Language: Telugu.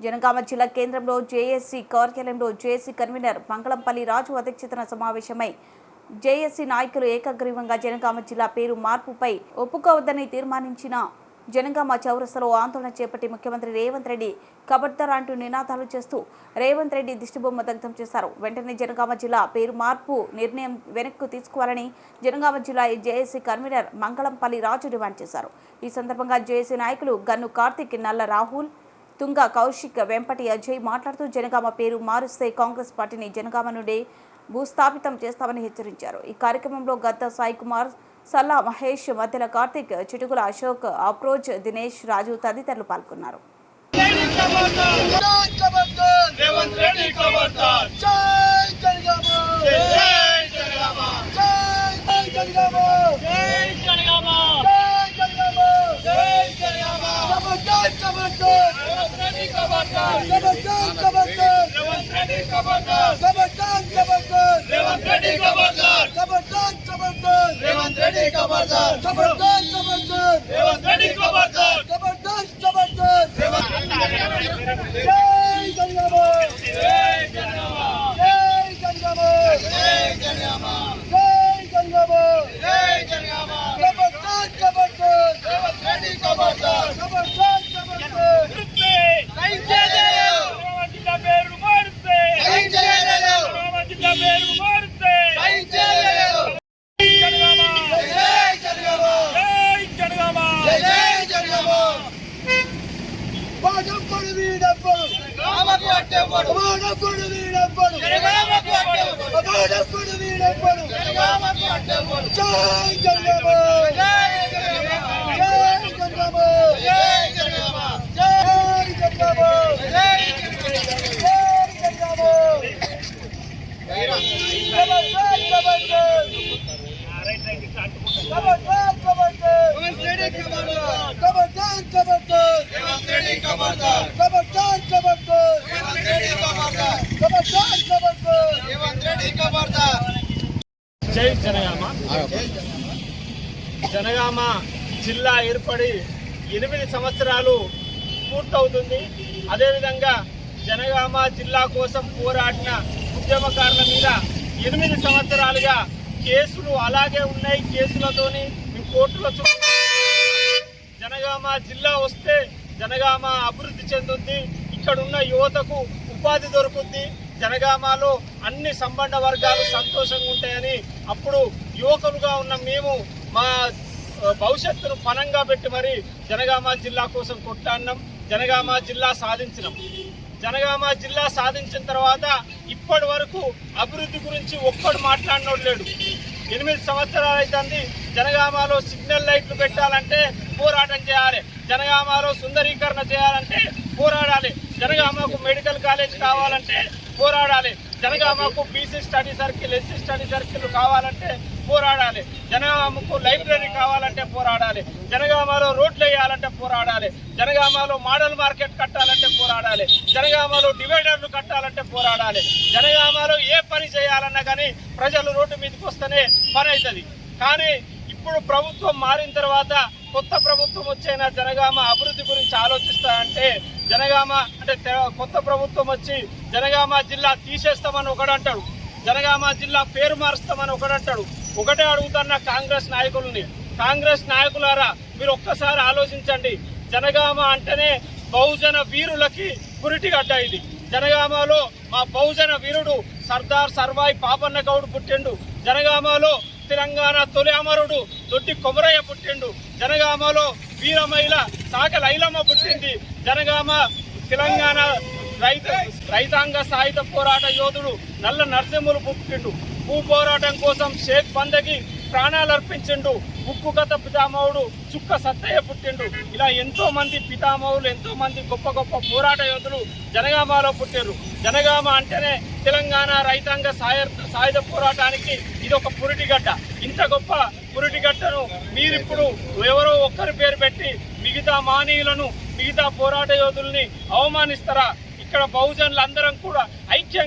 జనగామ జిల్లా కేంద్రంలో జేఏసీ కార్యాలయంలో జేఏసీ కన్వీనర్ మంగళంపల్లి రాజు అధ్యక్షతన సమావేశమై జేఏసీ నాయకులు ఏకగ్రీవంగా జనగామ జిల్లా పేరు మార్పుపై ఒప్పుకోవద్దని తీర్మానించిన జనగామ చౌరస్తలో ఆందోళన చేపట్టి ముఖ్యమంత్రి రేవంత్ రెడ్డి కబడ్దార్ అంటూ నినాదాలు చేస్తూ రేవంత్ రెడ్డి దిష్టిబొమ్మ దగ్ధం చేశారు. వెంటనే జనగామ జిల్లా పేరు మార్పు నిర్ణయం వెనక్కు తీసుకోవాలని జనగామ జిల్లా JAC convener Mangalampalli Raju demand చేశారు. ఈ సందర్భంగా జేఏసీ నాయకులు గన్ను కార్తిక్ నల్ల రాహుల్ తుంగ కౌశిక్ వెంపటి అజయ్ మాట్లాడుతూ జనగామ పేరు మారుస్తే కాంగ్రెస్ పార్టీని జనగామ నుండి భూస్థాపితం చేస్తామని హెచ్చరించారు. ఈ కార్యక్రమంలో గద్ద సాయి కుమార్ సల్లా మహేష్ మధ్యల కార్తిక్ చిటుకుల అశోక్ అప్రోజ్ దినేష్ రాజు తదితరులు పాల్గొన్నారు. రెడ్డి ఖబర్దార్ కబడ్డార్ కబడ్డార్ రేవంత్ రెడ్డి ఖబర్దార్ కబడ్డార్ కబడ్డార్ రేవంత్ రెడ్డి ఖబర్దార్ కబడ్డార్ కబడ్డార్ రేవంత్ రెడ్డి ఖబర్దార్ కబడ్డార్ కబడ్డార్ రేవంత్ జై జనగామ జై జనగామ జై జనగామ జై జనగామ జై జనగామ జై జనగామ కబడ్డార్ కబడ్డార్ రేవంత్ రెడ్డి ఖబర్దార్ కబడ్డార్ కబడ్డార్ రేవంత్ జిల్లా పేరు మారుస్తే రేవంత్ జిల్లా పేరు మారుస్తే జై జనగామ జై జనగామ జై జనగామ జై జనగామ పాదం పడు వీడప్పడు రామకు అడ్డెవ్వడు పాదం పడు వీడప్పడు జనగామకు అడ్డెవ్వడు పాదం పడు వీడప్పడు జనగామకు అడ్డెవ్వడు జై జనగామ జై జనగామ జై జనగామ జై జనగామ జై జనగామ జై జై జనగామ కబడ్డార్ కబడ్డార్ కబడ్డార్ కబడ్డార్ కబడ్డార్ కబడ్డార్ రేవంత్ రెడ్డి ఖబర్దార్ కబడ్డార్ కబడ్డార్ రేవంత్ రెడ్డి ఖబర్దార్ కబడ్డార్ కబడ్డార్ రేవంత్ రెడ్డి ఖబర్దార్ జై జనగామ జనగామ జిల్లా ఏర్పడి ఎనిమిది సంవత్సరాలు పూర్తవుతుంది. అదేవిధంగా జనగామ జిల్లా కోసం పోరాడిన ఉద్యమకారుల మీద ఎనిమిది సంవత్సరాలుగా కేసులు అలాగే ఉన్నాయి. కేసులతోని మేము కోర్టులో జనగామ జిల్లా వస్తే జనగామ అభివృద్ధి చెందుద్ది. ఇక్కడ ఉన్న యువతకు ఉపాధి దొరుకుద్ది. జనగామాలో అన్ని సంబంధ వర్గాలు సంతోషంగా ఉంటాయని అప్పుడు యువకులుగా ఉన్న మేము మా భవిష్యత్తును పనంగా పెట్టి మరి జనగామ జిల్లా కోసం కొట్టాడినాం జనగామ జిల్లా సాధించినాం. జనగామ జిల్లా సాధించిన తర్వాత ఇప్పటి వరకు అభివృద్ధి గురించి ఒక్కడు మాట్లాడినోడు లేడు. ఎనిమిది సంవత్సరాలు అవుతుంది జనగామలో సిగ్నల్ లైట్లు పెట్టాలంటే పోరాటం చేయాలి. జనగామలో సుందరీకరణ చేయాలంటే పోరాడాలి. జనగామకు మెడికల్ కాలేజ్ కావాలంటే పోరాడాలి. జనగామకు BC study circle SC study circle కావాలంటే పోరాడాలి. జనగామకు లైబ్రరీ కావాలంటే పోరాడాలి. జనగామలో రోడ్లు వేయాలంటే పోరాడాలి. జనగామలో మోడల్ మార్కెట్ కట్టాలంటే పోరాడాలి. జనగామలో డివైడర్లు కట్టాలంటే పోరాడాలి. జనగామలో ఏ పని చేయాలన్నా కానీ ప్రజలు రోడ్డు మీదకి వస్తేనే పని అవుతుంది కానీ ఇప్పుడు ప్రభుత్వం మారిన తర్వాత కొత్త ప్రభుత్వం వచ్చైనా జనగామ అభివృద్ధి గురించి ఆలోచిస్తారంటే జనగామ అంటే కొత్త ప్రభుత్వం వచ్చి జనగామ జిల్లా తీసేస్తామని ఒకడు అంటాడు. జనగామ జిల్లా పేరు మారుస్తామని ఒకడు అంటాడు. ఒకటే అడుగుతున్న కాంగ్రెస్ నాయకులని. కాంగ్రెస్ నాయకులారా మీరు ఒక్కసారి ఆలోచించండి. జనగామ అంటేనే బహుజన వీరులకి పురిటిగడ్డ ఇది. జనగామలో మా బహుజన వీరుడు సర్దార్ సర్వాయి పాపన్న గౌడ్ పుట్టిండు. జనగామలో తెలంగాణ తొలి అమరుడు దొడ్డి కొమరయ్య పుట్టిండు. జనగామలో వీరమైల సాక లైలమ్మ పుట్టింది. జనగామ తెలంగాణ రైతు రైతాంగ సాయుధ పోరాట యోధుడు నల్ల నరసింహులు పుట్టిండు. భూ పోరాటం కోసం షేక్ బందకి ప్రాణాలర్పించిండు ఉక్కు కథ పితామహుడు చుక్క సత్తయ్య పుట్టిండు. ఇలా ఎంతో మంది పితామహులు ఎంతో మంది గొప్ప గొప్ప పోరాట యోధులు జనగామలో పుట్టారు జనగామ అంటేనే తెలంగాణ రైతాంగ సాయ సాయుధ పోరాటానికి ఇది ఒక పురిటిగడ్డ ఇంత గొప్ప పురిటిగడ్డను మీరిప్పుడు ఎవరో ఒక్కరి పేరు పెట్టి మిగతా మానీయులను మిగతా పోరాట యోధుల్ని అవమానిస్తారా? ఇక్కడ బహుజనులందరం కూడా ఐక్యంగా